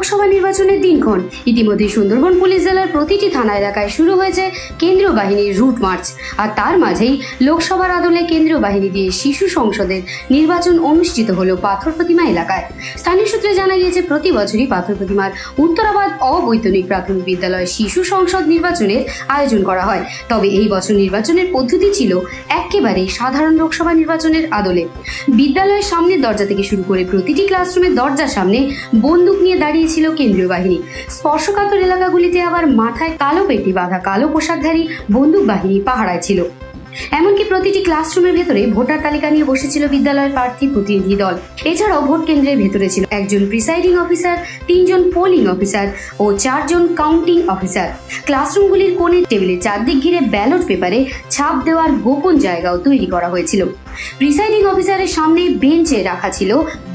লোকসভা নির্বাচনের দিনক্ষণ। ইতিমধ্যে সুন্দরবন পুলিশ জেলার প্রতিটি থানা এলাকায় শুরু হয়েছে কেন্দ্রীয় বাহিনীর রুট মার্চ। আর তার মাঝেই লোকসভার আদলে কেন্দ্রীয় বাহিনী দিয়ে শিশু সংসদের নির্বাচন অনুষ্ঠিত হলো পাথর প্রতিমা এলাকায়। স্থানীয় সূত্রে জানা গিয়েছে, প্রতি বছরই পাথর প্রতিমার উত্তরাবাদ অবৈতনিক প্রাথমিক বিদ্যালয় শিশু সংসদ নির্বাচনের আয়োজন করা হয়। তবে এই বছর নির্বাচনের পদ্ধতি ছিল একেবারে সাধারণ লোকসভা নির্বাচনের আদলে। বিদ্যালয়ের সামনের দরজা থেকে শুরু করে প্রতিটি ক্লাসরুমের দরজার সামনে বন্দুক নিয়ে দাঁড়িয়েছিল কেন্দ্রীয় বাহিনী। স্পর্শকাতর এলাকাগুলিতে আবার মাথায় কালো পেটি বাঁধা কালো পোশাকধারী বন্দুক বাহিনী পাহারায় ছিল। এমনকি প্রতিটি ক্লাসরুমের ভেতরে ভোটার তালিকা নিয়ে বসেছিল বিদ্যালয়ের প্রার্থী প্রতিনিধি দল। এছাড়াও ভোট কেন্দ্রের ভেতরে ছিল একজন প্রিসাইডিং অফিসার, তিনজন পোলিং অফিসার ও চারজন কাউন্টিং অফিসার। ক্লাসরুমগুলির কোণের টেবিলে চারদিক ঘিরে ব্যালট পেপারে ছাপ দেওয়ার গোপন জায়গাও তৈরি করা হয়েছিল। প্রিসাইডিং অফিসারের সামনে বেঞ্চে রাখা ছিল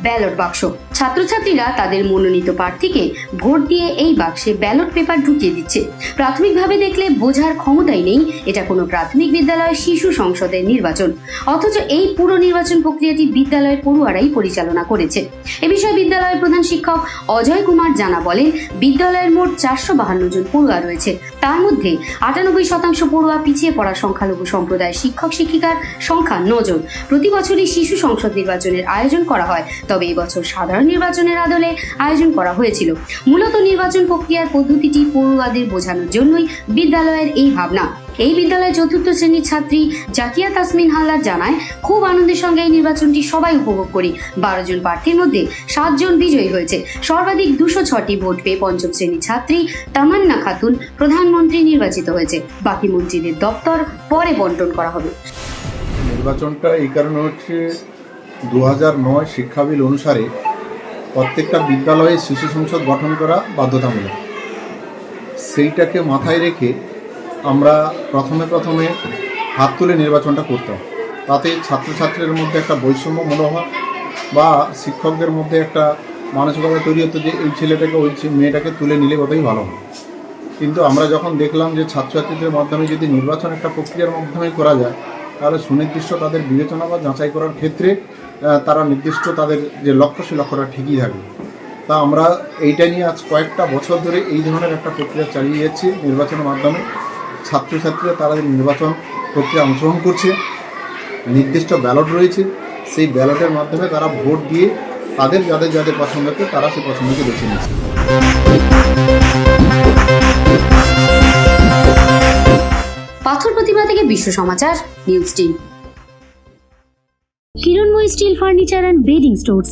ব্যালট বাক্স। ছাত্রছাত্রীরা তাদের মনোনীত প্রার্থীকে ভোট দিয়ে এই বাক্সে ব্যালট পেপার ঢুকিয়ে দিচ্ছে। প্রাথমিকভাবে দেখলে বোঝার ক্ষমতাই নেই। এটা কোনো প্রাথমিক বিদ্যালয়ের শিশু সংসদের নির্বাচন। অথচ এই পুরো নির্বাচন প্রক্রিয়াটি বিদ্যালয়ের পড়ুয়ারাই পরিচালনা করেছে। এ বিষয়ে বিদ্যালয়ের প্রধান শিক্ষক অজয় কুমার জানা বলেন, বিদ্যালয়ের মোট চারশো বাহান্ন জন পড়ুয়া রয়েছে। তার মধ্যে আটানব্বই শতাংশ পড়ুয়া পিছিয়ে পড়া সংখ্যালঘু সম্প্রদায়ের শিক্ষক শিক্ষিকার সংখ্যা নজন। প্রতি বছরই শিশু সংসদ নির্বাচনের আয়োজন করা হয়। তবে এবছর সাধারণ নির্বাচনের আদলে আয়োজন করা হয়েছিল। মূলত নির্বাচন প্রক্রিয়ার পদ্ধতিটি পড়ুয়াদের বোঝানোর জন্যই বিদ্যালয়ের এই ভাবনা। এই বিদ্যালয়ের চতুর্থ শ্রেণির ছাত্রী জাকিয়া তাসমিন হালদার জানায়, খুব আনন্দের সঙ্গে এই নির্বাচনটি সবাই উপভোগ করি। বারো জন প্রার্থীর মধ্যে সাতজন বিজয়ী হয়েছে। সর্বাধিক দুশো ছটি ভোট পেয়ে পঞ্চম শ্রেণির ছাত্রী তামান্না খাতুন প্রধানমন্ত্রী নির্বাচিত হয়েছে। বাকি মন্ত্রীদের দপ্তর পরে বন্টন করা হবে। নির্বাচনটা এই কারণে হচ্ছে দু নয় শিক্ষা বিল অনুসারে প্রত্যেকটা বিদ্যালয়ে শিশু সংসদ গঠন করা বাধ্যতামূলক। সেইটাকে মাথায় রেখে আমরা প্রথমে প্রথমে হাত তুলে নির্বাচনটা করতাম তাতে ছাত্রছাত্রীদের মধ্যে একটা বৈষম্য মনোভাব বা শিক্ষকদের মধ্যে একটা মানসিকতা তৈরি হতো যে এই ছেলেটাকে, ওই মেয়েটাকে তুলে নিলে বোধহয় ভালো হয়। কিন্তু আমরা যখন দেখলাম যে ছাত্রছাত্রীদের মাধ্যমে যদি নির্বাচন একটা প্রক্রিয়ার মাধ্যমে করা যায়, তাহলে সুনির্দিষ্ট তাদের বিবেচনা বা যাচাই করার ক্ষেত্রে তারা নির্দিষ্ট তাদের যে লক্ষ্য সে লক্ষ্যটা ঠিকই থাকবে তা আমরা এইটা নিয়ে আজ কয়েকটা বছর ধরে এই ধরনের একটা প্রক্রিয়া চালিয়ে যাচ্ছি নির্বাচনের মাধ্যমে। ছাত্রছাত্রীরা তারা নির্বাচন প্রক্রিয়া অংশগ্রহণ করছে, নির্দিষ্ট ব্যালট রয়েছে, সেই ব্যালটের মাধ্যমে তারা ভোট দিয়ে তাদের যাদের যাদের পছন্দ পছন্দকে তারা সেই পছন্দকে বেছে নিচ্ছে। পাথর প্রতিমা থেকে বিশ্ব সমাচার, news team. Kiranmoy steel furniture and bedding stores